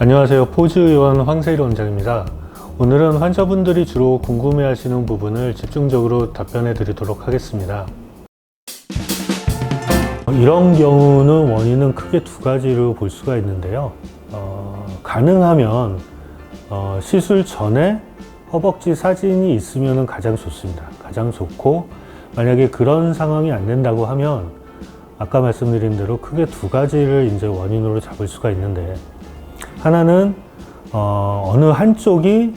안녕하세요. 포즈 의원 황세일 원장입니다. 오늘은 환자분들이 주로 궁금해 하시는 부분을 집중적으로 답변해 드리도록 하겠습니다. 이런 경우는 원인은 크게 두 가지로 볼 수가 있는데요. 어, 가능하면 어, 시술 전에 허벅지 사진이 있으면 가장 좋습니다. 가장 좋고 만약에 그런 상황이 안 된다고 하면 아까 말씀드린 대로 크게 두 가지를 이제 원인으로 잡을 수가 있는데 하나는 어, 어느 한쪽이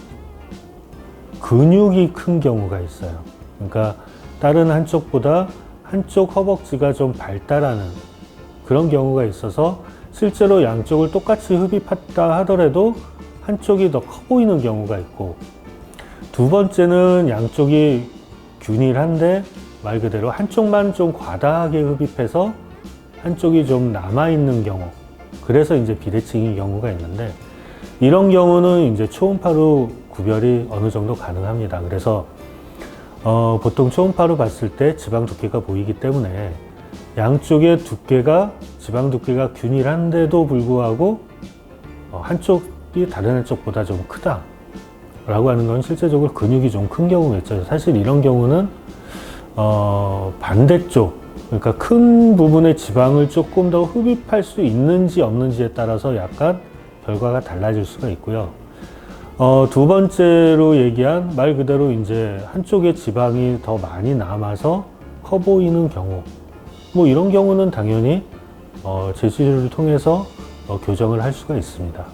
근육이 큰 경우가 있어요. 그러니까 다른 한쪽보다 한쪽 허벅지가 좀 발달하는 그런 경우가 있어서 실제로 양쪽을 똑같이 흡입했다 하더라도 한쪽이 더 커 보이는 경우가 있고 두 번째는 양쪽이 균일한데 말 그대로 한쪽만 좀 과다하게 흡입해서 한쪽이 좀 남아있는 경우 그래서 이제 비대칭인 경우가 있는데 이런 경우는 이제 초음파로 구별이 어느 정도 가능합니다. 그래서 어, 보통 초음파로 봤을 때 지방 두께가 보이기 때문에 양쪽의 두께가 지방 두께가 균일한데도 불구하고 어, 한쪽이 다른 한쪽보다 좀 크다. 라고 하는 건 실제적으로 근육이 좀 큰 경우겠죠. 사실 이런 경우는 어, 반대쪽, 그러니까 큰 부분의 지방을 조금 더 흡입할 수 있는지 없는지에 따라서 약간 결과가 달라질 수가 있고요. 어, 두 번째로 얘기한 말 그대로 이제 한쪽의 지방이 더 많이 남아서 커 보이는 경우, 뭐 이런 경우는 당연히 어, 재치료를 통해서 어, 교정을 할 수가 있습니다.